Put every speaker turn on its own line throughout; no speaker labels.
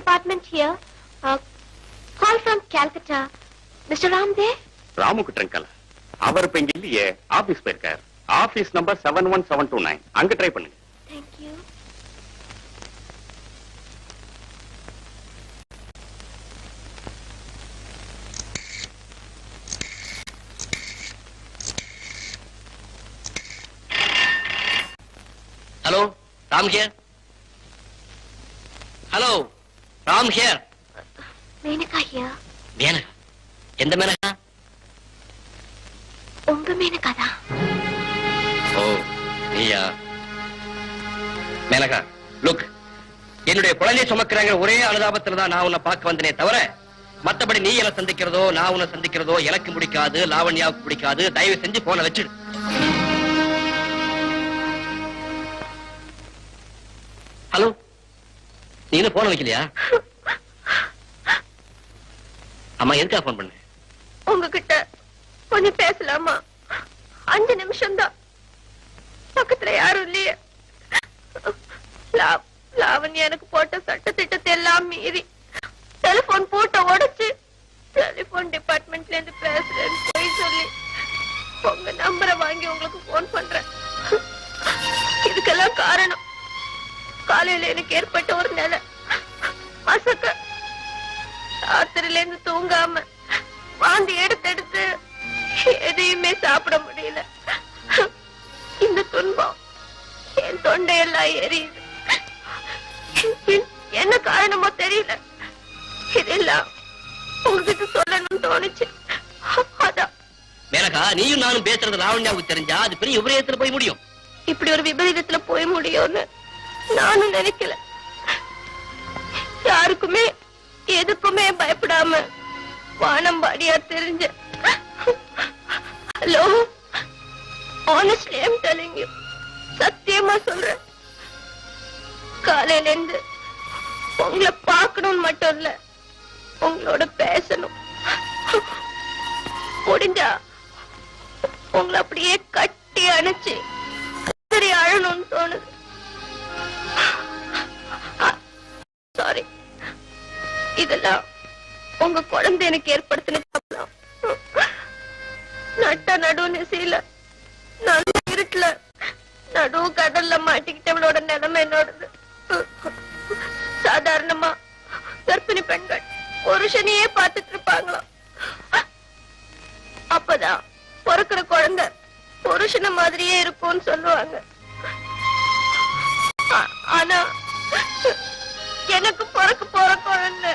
department here. Uh, call from Calcutta. Mr. Ram there?
ராமுக்கு ட்ரங்கல அவர் இப்ப இங்க இல்லையே ஆபீஸ் போயிருக்காரு office number seven one seven two nine அங்க try பண்ணுங்க
Thank you.
Hello Ram here hello Ram here
Menaka here.
Menaka எந்த மேனகா
உங்க மேனகா தான்.
ஓ நீயா? மேனகா லுக் என்னுடைய குழந்தையை சுமக்கிறாங்க ஒரே அனுதாபத்துல தான் நான் உன்னை பார்க்க வந்தனே தவிர மத்தபடி நீ என்ன சந்திக்கிறதோ நான் உன்னை சந்திக்கிறதோ எனக்கு பிடிக்காது லாவண்யாவுக்கு பிடிக்காது. தயவு செஞ்சு போன வச்சிடு. ஹலோ நீங்க இன்னும் போன வைக்கலையா? அம்மா எதுக்கா போன் பண்ண?
உங்ககிட்ட கொஞ்சம் பேசலாமா? அஞ்சு நிமிஷம் தான் பக்கத்துல யாரும் இல்லையே. லா- லாவண்யா எனக்கு போட்ட சட்ட திட்டத்தை எல்லாம் மீறி டெலிபோன் போட்ட உடைச்சு டெலிபோன் டிபார்ட்மெண்ட்ல இருந்து பேசுறேன்னு போய் சொல்லி உங்க நம்பரை வாங்கி உங்களுக்கு போன் பண்றேன். இதுக்கெல்லாம் காரணம். காலையில எனக்கு ஏற்பட்ட ஒரு நிலை. மசக்க ராத்திரில இருந்து தூங்காம வாந்தி எடுத்து எடுத்து எதையுமே சாப்பிட முடியல. இந்த துன்பம் என் தொண்டையெல்லாம் எரியுது. என்ன காரணமோ தெரியல. இதெல்லாம் உங்ககிட்ட சொல்லணும்னு தோணுச்சு. அதான்
மேனகா நீயும் நானும் பேசுறது லாவண்யாவுக்கு தெரிஞ்சா அது பெரிய விபரீதத்துல போய் முடியும்.
இப்படி ஒரு விபரீதத்துல போய் முடியும்னு நானும் நினைக்கல. யாருக்குமே எதுக்குமே பயப்படாம வானம்பாடியா தெரிஞ்ச ஹலோ ஆனஸ்ட்லி ஐம் யூ சத்தியமா சொல்றேன். காலையில இருந்து உங்களை பார்க்கணும்னு மட்டும் இல்ல உங்களோட பேசணும். முடிஞ்சா உங்களை அப்படியே கட்டி அணைச்சு சரி அழணும்னு தோணுது. சாரி இதெல்லாம் உங்க குழந்தை எனக்கு ஏற்படுத்தின நட்ட நடு நிசையில நல்ல இருட்டுல நடு கடல்ல மாட்டிக்கிட்டவளோட நிலைமை என்னோடது? சாதாரணமா கர்ப்பிணி பெண்கள் புருஷனையே பார்த்துட்டு இருப்பாங்களாம் அப்பதான் பொறுக்கிற குழந்தை புருஷன மாதிரியே இருக்கும்னு சொல்லுவாங்க. ஆனா எனக்கு பிறக்க போற குழந்தை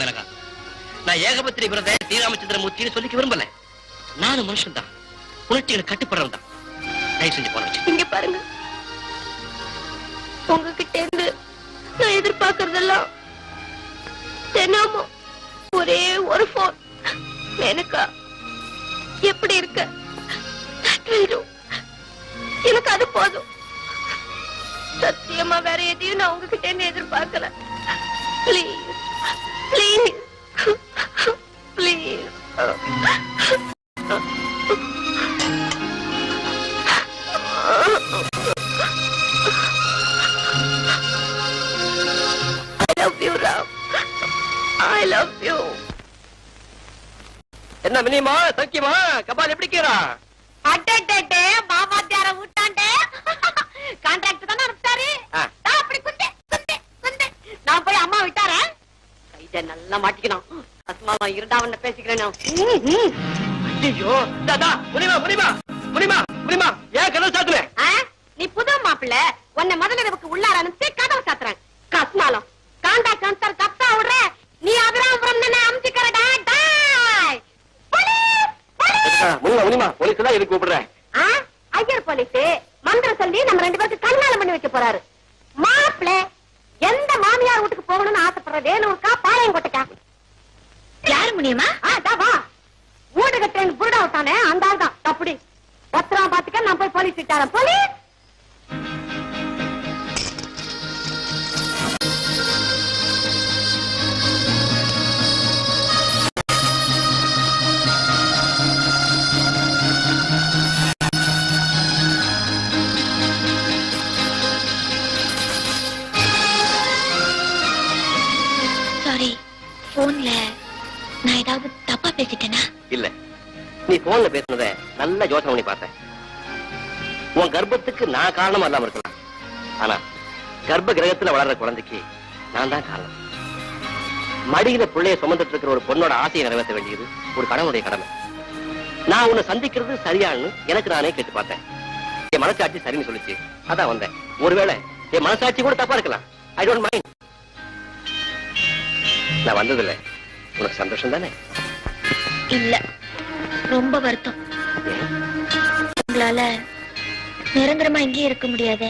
மேனகா நான் ஏகபத்திரி பிரத ஸ்ரீராமச்சந்திரமூர்த்தின்னு சொல்லிக்க விரும்பல. நானும் மனுஷன் தான் உணர்ச்சிகளை கட்டுப்படுறவன் தான் தயவு செஞ்சு போன
இங்க பாருங்க. உங்ககிட்ட இருந்து நான் எதிர்பார்க்கறதெல்லாம் தினமும் ஒரே ஒரு போன் எனக்கா? எப்படி இருக்க. எனக்கு அது போதும். சத்தியமா வேற எதையும் நான் உங்ககிட்ட இருந்து எதிர்பார்க்கல please please please I love you, Ram. I love you.
என்ன மினிமா சக்கியமா கபால் எப்படி கீரா
அட்டே மாமாத்தியார விட்டாண்டே கான்ட்ராக்ட் தானே அனுப்பிட்டாரு
ஆ.
நான் அப்படி குத்து குத்து குத்து நான் போய் அம்மா விட்டாரேன் கைத நல்லா மாட்டிக்கணும் அஸ்மாவா இருந்தா அவன பேசிக்கிறேன் நான். ம், ம்.
ஐயோ தாதா முனிமா முனிமா முனிமா முனிமா ஏன் கதவு?
நீ புது மாப்பிள்ள உன்னை முதல்ல நமக்கு உள்ளார அனுப்பிச்சு கதவை சாத்துறேன் கஸ்மாலம் கான்ட்ராக்ட் அனுப்பிச்சாரு கப்தா விடுற நீ அபிராமபுரம் தானே அமுச்சிக்கிறடா டாய்
முனிமா முனிமா போலீஸ் தான் எதுக்கு கூப்பிடுறேன்
ஆ? ஐயர் போலீஸ் மந்திரம் சொல்லி நம்ம ரெண்டு பேருக்கு கல்யாணம் பண்ணி வைக்க போறாரு மாப்பிள எந்த மாமியார் வீட்டுக்கு போகணும்னு ஆசைப்படுற வேலூருக்கா பாளையங்கோட்டைக்கா யாரு முடியுமா வா. கட்டுறேன் புருடா விட்டானே அந்த ஆள் தான் அப்படி. பத்திரம் பாத்துக்க நான் போய் போலீஸ் விட்டாரன் போலீஸ்!
ஏதாவது தப்பா பேசிட்டேனா?
இல்ல. நீ போன்ல பேசுனத நல்ல யோசனை பண்ணி பார்த்தேன். உன் கர்ப்பத்துக்கு நான் காரணமா இல்லாம இருக்கலாம். ஆனா கர்ப்ப கிரகத்துல வளர்ற குழந்தைக்கு நான் தான் காரணம். மடியில பிள்ளைய சுமந்துட்டு இருக்கிற ஒரு பொண்ணோட ஆசையை நிறைவேற்ற வேண்டியது ஒரு கடவுளுடைய கடமை. நான் உன்னை சந்திக்கிறது சரியான்னு எனக்கு நானே கேட்டு பார்த்தேன். என் மனசாட்சி சரின்னு சொல்லிச்சு. அதான் வந்தேன். ஒருவேளை என் மனசாட்சி கூட தப்பா இருக்கலாம். ஐ டோன்ட் மைண்ட் நான் வந்ததில்லை. உனக்கு சந்தோஷம் தானே?
இல்ல. ரொம்ப வருத்தம். உங்களால நிரந்தரமா இங்கேயே இருக்க முடியாது.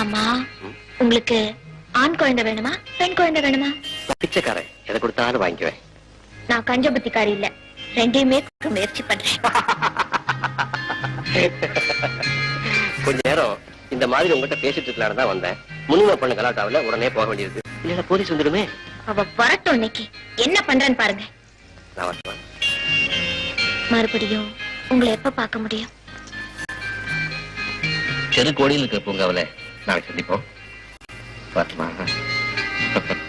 ஆமா. உங்களுக்கு ஆண் குழந்தை வேணுமா பெண் குழந்தை வேணுமா?
பிச்சைக்காரன் எதை கொடுத்தாலும் வாங்கிக்குவேன்.
நான் கஞ்ச புத்திக்காரி இல்ல. ரெண்டையுமே முயற்சி பண்றேன்.
கொஞ்ச நேரம் இந்த மாதிரி உங்ககிட்ட பேசிட்டு இருக்கலாம்னு தான் வந்தேன். முன்னுமை பண்ண கலாட்டாவில உடனே போக வேண்டியது இல்ல போலீஸ் வந்துடுமே.
அவ வரட்டும் இன்னைக்கு. என்ன பண்றேன்னு பாருங்க. மறுபடியும் உங்களை எப்ப பார்க்க முடியும்?
தெருக்கோடியில் இருக்கிற பூங்காவில நாளைக்கு சந்திப்போம். வரட்டுமா?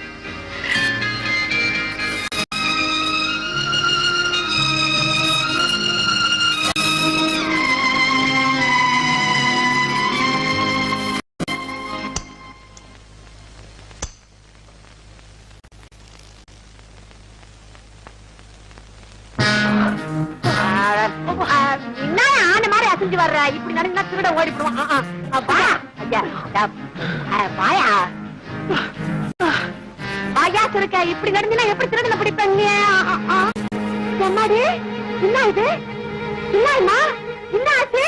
வாயா சுருக்க இப்படி நடந்தா எப்படி திருடல பிடிப்பேன் என்னடி? என்ன இது? என்னம்மா என்ன ஆச்சு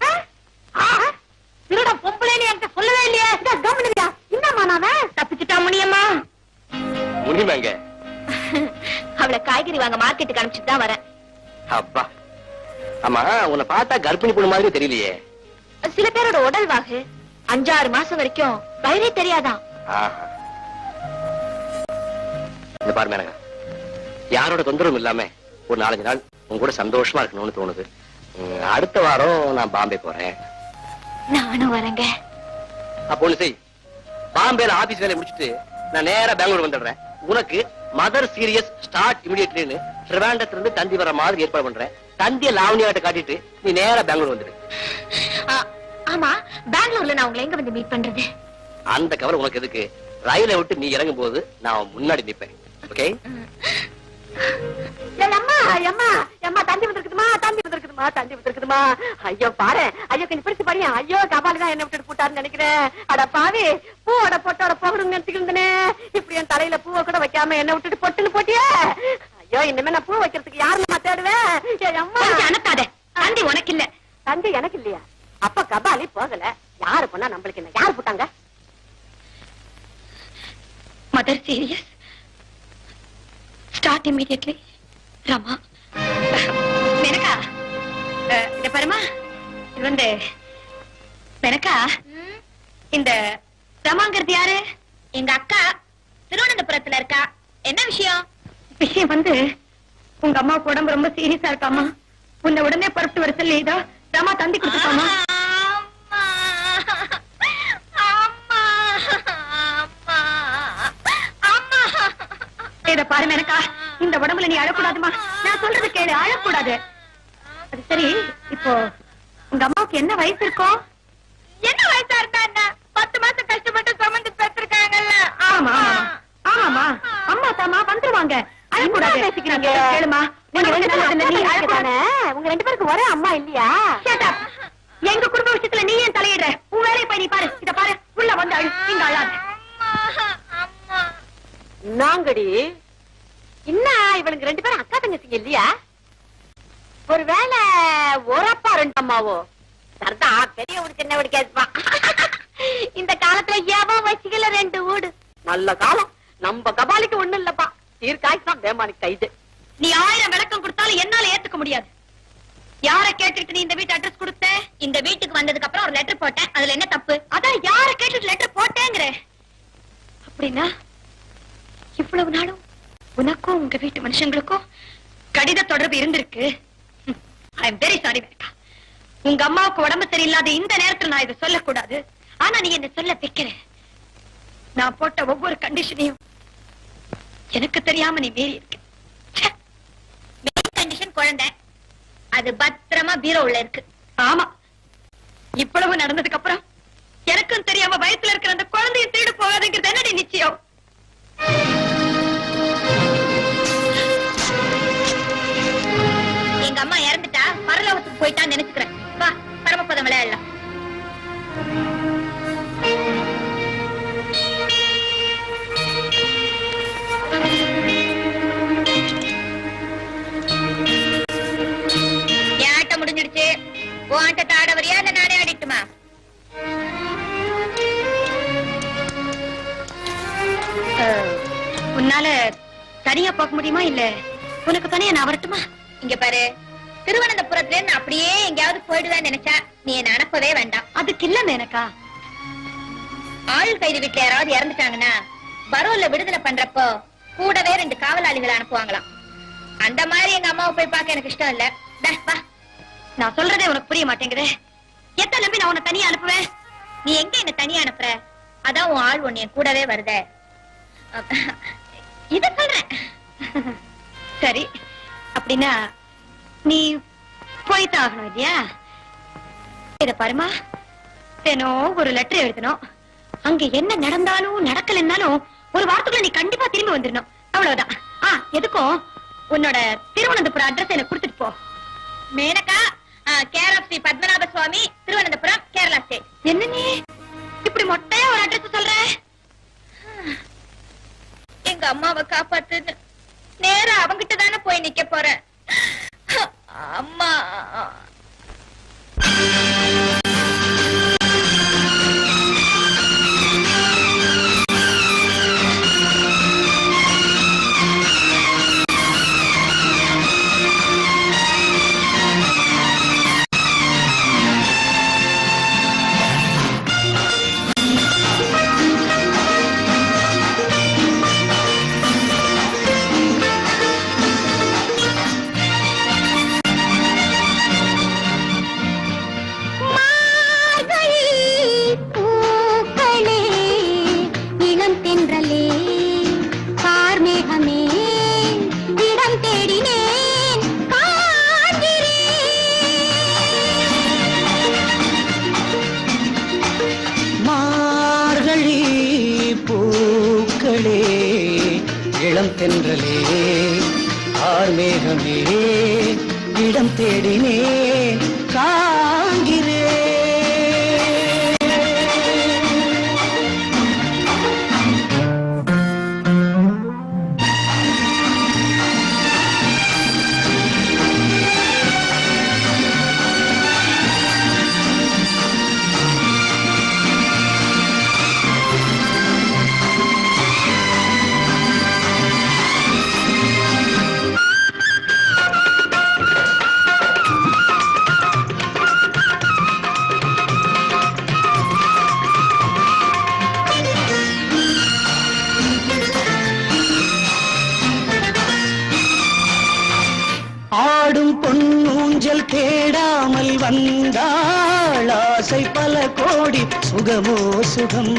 ஆ? ஆ? திருட பொம்பளைன்னு என்கிட்ட சொல்லவே இல்லையே. கவனியா என்னம்மா நாவன் தப்பிச்சுட்டா முனியம்மா?
முனிமேங்க
அவளை காய்கறி வாங்க மார்க்கெட்டுக்கு அனுப்பிச்சுட்டு தான் வரேன்.
அப்பா. ஆமா உன்னை பார்த்தா கர்ப்பிணி பொண்ணு மாதிரி தெரியலையே.
சில பேரோட உடல் வாகு அஞ்சாறு மாசம் வரைக்கும் வயிறே தெரியாதான்.
இந்த பாரு மேனகா. யாரோட தொந்தரவும் இல்லாம ஒரு நாலஞ்சு நாள் உங்க கூட சந்தோஷமா இருக்கணும்னு தோணுது. அடுத்த வாரம் நான் பாம்பே போறேன்.
நானும் வரேங்க.
அப்போ ஒண்ணு செய். பாம்பேல ஆபீஸ் வேலையை முடிச்சிட்டு நான் நேரா பெங்களூர் வந்துடுறேன். உனக்கு மதர் சீரியஸ் ஸ்டார்ட் இமிடியட்லின்னு ட்ரிவாண்டத்துல இருந்து தந்தி வர மாதிரி ஏற்பாடு பண்றேன். தந்திய லாவணியாட்ட காட்டிட்டு நீ நேரா பெங்களூர் வந்துடு.
ஆமா பெங்களூர்ல நான் உங்களை எங்க வந்து மீட் பண்றது?
அந்த கவலை உனக்கு எதுக்கு? ரயிலை விட்டு நீ இறங்கும் போது நான் முன்னாடி நிப்பேன். ஓகே?
அம்மா அம்மா அம்மா தந்தி வந்திருக்குதுமா தந்தி வந்திருக்குதுமா தந்தி வந்திருக்குதுமா. ஐயோ பாரு ஐயோ கொஞ்சம் பிடிச்சு பாரியா ஐயோ கபாலி தான் என்ன விட்டுட்டு போட்டாருன்னு நினைக்கிறேன். அட பாவி பூவோட பொட்டோட போகணும்னு இப்படி என் தலையில பூவை கூட வைக்காம என்ன விட்டுட்டு பொட்டுன்னு போட்டியே. ஐயோ இனிமே நான் பூ வைக்கிறதுக்கு யாருன்னு தேடுவேன் அம்மா. அனுப்பாத தந்தி உனக்கு இல்ல. தந்தி எனக்கு இல்லையா? அப்ப கபாலி போகல. யாரு பண்ணா நம்மளுக்கு என்ன யாரு போட்டாங்க? Mother serious start immediately Rama Menaka இத பாருமா. இது வந்து மெனக்கா இந்த ரமாங்கிறது யாரு? எங்க அக்கா திருவனந்தபுரத்துல இருக்கா. என்ன விஷயம்? விஷயம் வந்து உங்க அம்மாவுக்கு உடம்பு ரொம்ப சீரியஸா இருக்காமா? உன்னை உடனே புறப்பட்டு வர சொல்லி இதோ ரமா தந்தி கொடுத்துருக்காமா இத பாரு மேனக்கா இந்த உடம்புல நீ அழக்கூடாதுமா. நான் சொல்றது கேளு அழக்கூடாது. அது சரி இப்போ உங்க அம்மாவுக்கு என்ன வயசு இருக்கும் என்ன வயசா இருந்தா என்ன? பத்து மாசம் கஷ்டப்பட்டு சுமந்து பெற்றிருக்காங்கல்ல. ஆமா ஆமாமா அம்மா தாமா வந்துருவாங்க. அழக்கூடாது பேசிக்கிறாங்க? கேளுமா. நீங்க ரெண்டு பேருக்கு ஒரே அம்மா இல்லையா? எங்க குடும்ப விஷயத்துல நீ ஏன் தலையிடுற? உன் வேலையை போய் நீ பாரு. இத பாரு. உள்ள வந்து அழு. இங்க அழாது. நாங்கடி. என்ன இவளுக்கு ரெண்டு பேரும் அக்கா தங்கச்சிங்க இல்லையா? ஒருவேளை ஒரு அப்பா ரெண்டு அம்மாவோ சரிதா பெரிய வீடு சின்ன வீடு கேட்பான் இந்த காலத்துல எவன் வச்சுக்கல ரெண்டு வீடு? நல்ல காலம். நம்ம கபாலிக்கு ஒண்ணு இல்லப்பா. தீர்க்காய்ச்சான் தான் கைது. நீ ஆயிரம் விளக்கம் கொடுத்தாலும் என்னால ஏத்துக்க முடியாது. யார கேட்டுட்டு நீ இந்த வீட்டு அட்ரஸ் கொடுத்த? இந்த வீட்டுக்கு வந்ததுக்கு அப்புறம் ஒரு லெட்டர் போட்டேன். அதுல என்ன தப்பு? அதான் யார கேட்டுட்டு லெட்டர் போட்டேங்கிற. அப்படின்னா இவ்வளவு நாளும் உனக்கும் உங்க வீட்டு மனுஷங்களுக்கும் கடித தொடர்பு இருந்திருக்கு. ஐ எம் வெரி சாரி உங்க அம்மாவுக்கு உடம்பு சரியில்லாத இந்த நேரத்துல நான் இதை சொல்லக்கூடாது. ஆனா நீ என்ன சொல்ல வைக்கிற. நான் போட்ட ஒவ்வொரு கண்டிஷனையும் எனக்கு தெரியாம நீ மீறி இருக்க. கண்டிஷன் குழந்தை. அது பத்திரமா பீரோ உள்ள இருக்கு. ஆமா. இவ்வளவு நடந்ததுக்கு அப்புறம் எனக்கும் தெரியாம வயசுல இருக்கிற அந்த குழந்தைய திருடு போகாதுங்கிறது என்னடி நிச்சயம்? எங்க அம்மா இறந்துட்டா பரலோகத்துக்கு போயிட்டான்னு நினைச்சுக்கிறேன். வா பரமபதம் விளையாடலாம். என் முடிஞ்சிடுச்சு. உன் ஆட்டத்தை ஆட வரியா உன்னால தனியா போக முடியுமா இல்ல உனக்கு தனியா நான் வரட்டுமா? இங்க பாரு. திருவனந்தபுரத்துல இருந்து அப்படியே எங்கேயாவது போயிடுவேன்னு நினைச்சா நீ என்ன அனுப்பவே வேண்டாம். அதுக்கு இல்ல மேனக்கா ஆயுள் கைது வீட்டுல யாராவது இறந்துட்டாங்கன்னா பரோல்ல விடுதலை பண்றப்போ கூடவே ரெண்டு காவலாளிகளை அனுப்புவாங்களாம். அந்த மாதிரி எங்க அம்மாவை போய் பார்க்க எனக்கு இஷ்டம் இல்ல. வா. நான் சொல்றதே உனக்கு புரிய மாட்டேங்குது. எத்தனை நம்பி நான் உன்னை தனியா அனுப்புவேன்? நீ எங்க என்ன தனியா அனுப்புற? அதான் உன் ஆள் ஒன்னு என் கூடவே வருத. சரி. அப்படின்னா நீ போய்தான் ஆகணும் இல்லையா? இத பாருமா. தினம் ஒரு லெட்டர் எழுதணும். அங்க என்ன நடந்தாலும் நடக்கலன்னாலும் ஒரு வாரத்துக்குள்ள நீ கண்டிப்பா திரும்பி வந்துடணும். அவ்வளவுதான். ஆ எதுக்கும்? உன்னோட திருவனந்தபுரம் அட்ரஸ் எனக்கு கொடுத்துட்டு போ. Menaka care of Shri Padmanabha Swamy Thiruvananthapuram Kerala state என்ன நீ? இப்படி மொட்டையா ஒரு அட்ரஸ் சொல்ற? எங்க அம்மாவை காப்பாத்துன்னு. நேரா அவங்கிட்ட தானே போய் நிக்க போறேன். தென்றலே
ஆர்மேகமே இடம் தேடினே வந்தாள் ஆசை பல கோடி சுகமோ சுகம்.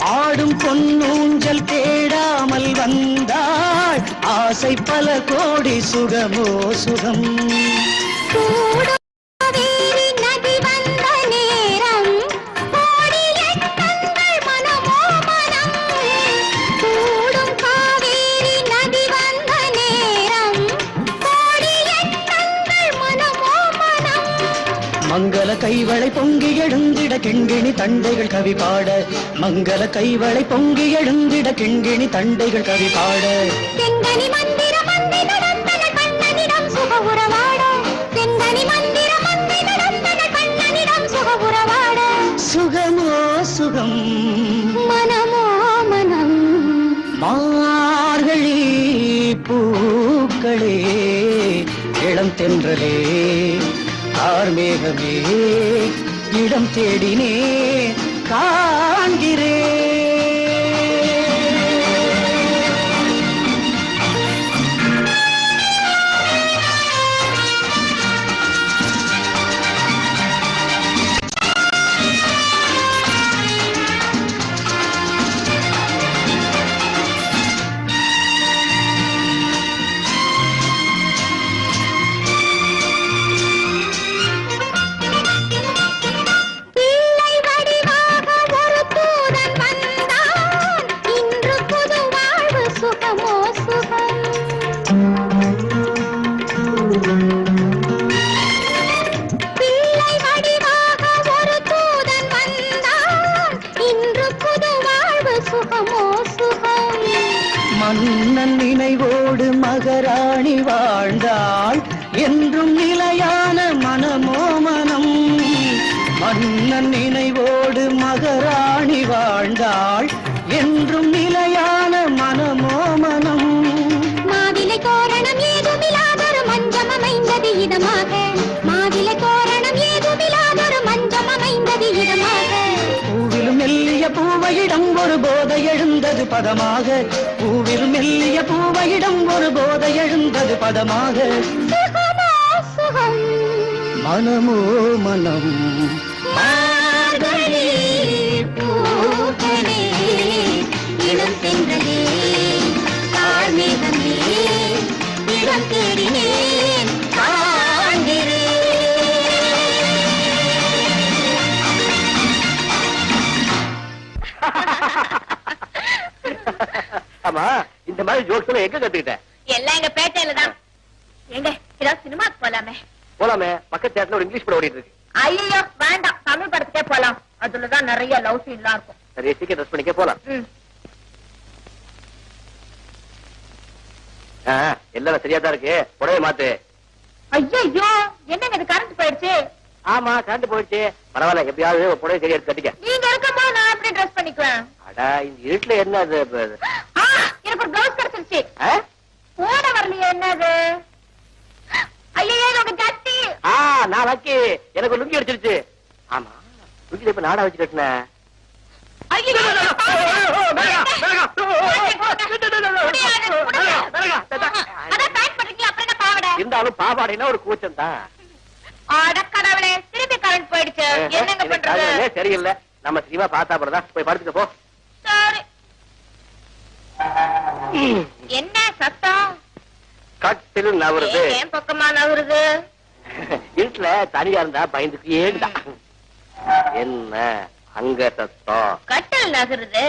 ஆடும் பொன்னூஞ்சல் தேடாமல் வந்தாள் ஆசை பல கோடி சுகமோ சுகம்.
கூட
கைவளை பொங்கி எழுந்திட கிண்கிணி தண்டைகள் கவி பாட. மங்கள கைவளை பொங்கி எழுந்திட கிண்கிணி தண்டைகள் கவி பாட.
செங்கனி மந்திர இடம் தேடினே காண்கிறேன். என்றும் நிலையான மனமோ மனம். மாவிலை தோரணம் ஏதுமில்லாதொரு மஞ்சம் அமைந்தது
இதமாக மாவிலை
தோரணம் ஏதுமில்லாதொரு
மஞ்சம் அமைந்தது இதமாக பூவிலும் மெல்லிய பூவையிடம் ஒரு போதை எழுந்தது பதமாக. பூவில் மெல்லிய பூவையிடம் ஒரு போதை எழுந்தது பதமாக. மனமோ மனம்.
தென்றலே கார்மேகமே இடம் தேடினேன் காண்கிறேன்.
ஆமா இந்த மாதிரி ஜோக்ஸ் எல்லாம் எங்க கத்துக்கிட்ட
எல்லாம் எங்க பேட்டையில தான். எங்க ஏதாவது சினிமாக்கு போலாமே?
போலாமே. பக்கத்து தேட்டர்ல ஒரு இங்கிலீஷ் படம் ஓடிட்டு இருக்கு.
ஐயோ வேண்டாம். தமிழ் படத்துக்கே போலாம். அதுலதான் நிறைய லவ் சீன்லாம் இருக்கும்.
சரி சீக்கிரம் ட்ரெஸ் பண்ணிக்க போலாம்
ம்.
ஆ, எல்லாம் சரியா தான் இருக்கு. புடவை மாத்து.
ஐயையோ என்னங்க இது கரண்ட் போயிடுச்சு?
ஆமா கரண்ட் போயிடுச்சு. பரவாயில்ல எப்படியாவது ஒரு புடவை சரியா கட்டிக்க.
நீங்க இருக்கும்போது நான் எப்படி ட்ரெஸ் பண்ணிக்குவேன்?
அடா இந்த இருட்டுல என்ன அது
எனக்கு ஒரு ப்ளவுஸ் கிடைச்சிருச்சு? போட வரலையே என்னது? ஐயோ உங்க ஜட்டி
ஆ நான் லக்கி எனக்கு லுங்கி அடிச்சிருச்சு. ஆமா லுங்கில இப்ப நாடா வச்சு கட்டின இருந்தாலும் பாவாடைனா ஒரு கூச்சம் தான்
அட கடவுளே திருப்பி கரண்ட் போயிடுச்சு என்னங்க பண்றது
சரியில்லை நம்ம சினிமா பார்த்தா அப்புறம் போய் படுத்துக்க போ
என்ன சத்தம்
கட்டில் நவருது
என் பக்கமா நவருது
இருட்டுல தனியா இருந்தா பயந்துக்கு ஏண்டா என்ன அங்க சத்தம்
கட்டல் நகருது.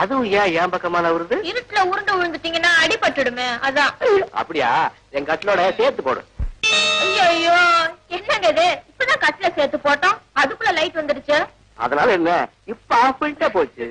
அதுவும் ஏன் என் பக்கமா நவருது
இருட்டுல உருண்டு விழுந்துட்டீங்கன்னா அடிபட்டுடுமே அதான்.
அப்படியா? என் கட்டிலோட சேர்த்து போடு.
ஐயோ என்னங்க இது? இப்பதான் கட்டில சேர்த்து போட்டோம். அதுக்குள்ள லைட் வந்துருச்சு.
அதனால என்ன? இப்ப ஆஃப் பண்ணிட்டே போச்சு.